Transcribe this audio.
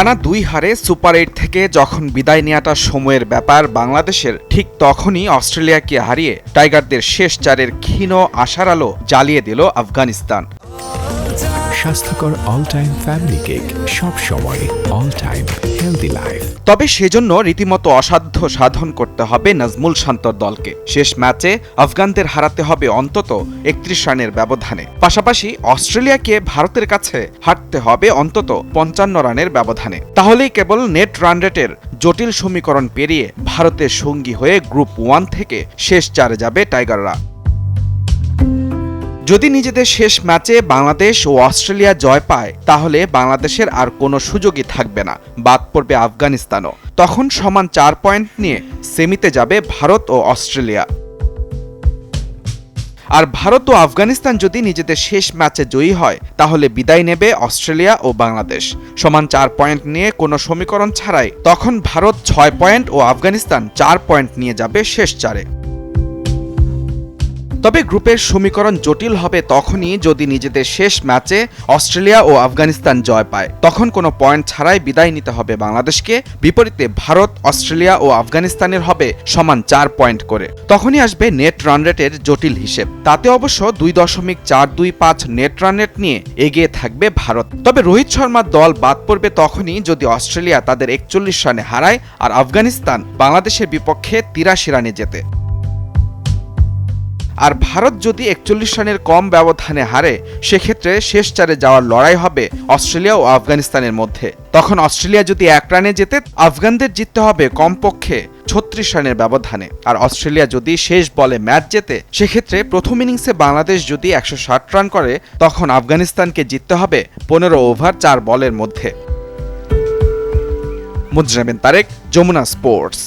টানা দুই হারে সুপার এইট থেকে যখন বিদায় নেওয়াটা সময়ের ব্যাপার বাংলাদেশের, ঠিক তখনই অস্ট্রেলিয়াকে হারিয়ে টাইগারদের শেষ চারের ক্ষীণ আশার আলো জ্বালিয়ে দিল আফগানিস্তান। স্বাস্থ্যকর অল টাইম ফ্যামিলি কেক সব সময় অল টাইম হেলদি লাইফ তবে সেজন্য রীতিমতো অসাধ্য সাধন করতে হবে নাজমুল শান্তর দলকে। শেষ ম্যাচে আফগানদের হারাতে হবে অন্তত একত্রিশ রানের ব্যবধানে। পাশাপাশি অস্ট্রেলিয়াকে ভারতের কাছে হারতে হবে অন্তত পঞ্চান্ন রানের ব্যবধানে। তাহলেই কেবল নেট রান রেটের জটিল সমীকরণ পেরিয়ে ভারতের সঙ্গী হয়ে গ্রুপ ওয়ান থেকে শেষ চারে যাবে টাইগাররা। যদি নিজেদের শেষ ম্যাচে বাংলাদেশ ও অস্ট্রেলিয়া জয় পায়, তাহলে বাংলাদেশের আর কোনো সুযোগই থাকবে না। বাদ পড়বে আফগানিস্তানও। তখন সমান চার পয়েন্ট নিয়ে সেমিতে যাবে ভারত ও অস্ট্রেলিয়া। আর ভারত ও আফগানিস্তান যদি নিজেদের শেষ ম্যাচে জয়ী হয়, তাহলে বিদায় নেবে অস্ট্রেলিয়া ও বাংলাদেশ। সমান চার পয়েন্ট নিয়ে কোনো সমীকরণ ছাড়াই তখন ভারত ছয় পয়েন্ট ও আফগানিস্তান চার পয়েন্ট নিয়ে যাবে শেষ চারে। তবে গ্রুপের সমীকরণ জটিল হবে তখনই যদি নিজেদের শেষ ম্যাচে অস্ট্রেলিয়া ও আফগানিস্তান জয় পায়। তখন কোনো পয়েন্ট ছাড়াই বিদায় নিতে হবে বাংলাদেশকে। বিপরীতে ভারত, অস্ট্রেলিয়া ও আফগানিস্তানের হবে সমান চার পয়েন্ট করে। তখনই আসবে নেট রান রেটের জটিল হিসেব। তাতে অবশ্য দুই দশমিক চার দুই পাঁচ নেট রান রেট নিয়ে এগিয়ে থাকবে ভারত। তবে রোহিত শর্মার দল বাদ পড়বে তখনই যদি অস্ট্রেলিয়া তাদের একচল্লিশ রানে হারায় আর আফগানিস্তান বাংলাদেশের বিপক্ষে তিরাশি রানে জেতে। আর ভারত যদি একচল্লিশ রানের কম ব্যবধানে হারে, সেক্ষেত্রে শেষ চারে যাওয়ার লড়াই হবে অস্ট্রেলিয়া ও আফগানিস্তানের মধ্যে। তখন অস্ট্রেলিয়া যদি এক রানে যেতে আফগানদের জিততে হবে কমপক্ষে ছত্রিশ রানের ব্যবধানে। আর অস্ট্রেলিয়া যদি শেষ বলে ম্যাচ জেতে, সেক্ষেত্রে প্রথম ইনিংসে বাংলাদেশ যদি একশো ষাট রান করে, তখন আফগানিস্তানকে জিততে হবে পনেরো ওভার চার বলের মধ্যে। মুজরাবিন তারেক, যমুনা স্পোর্টস।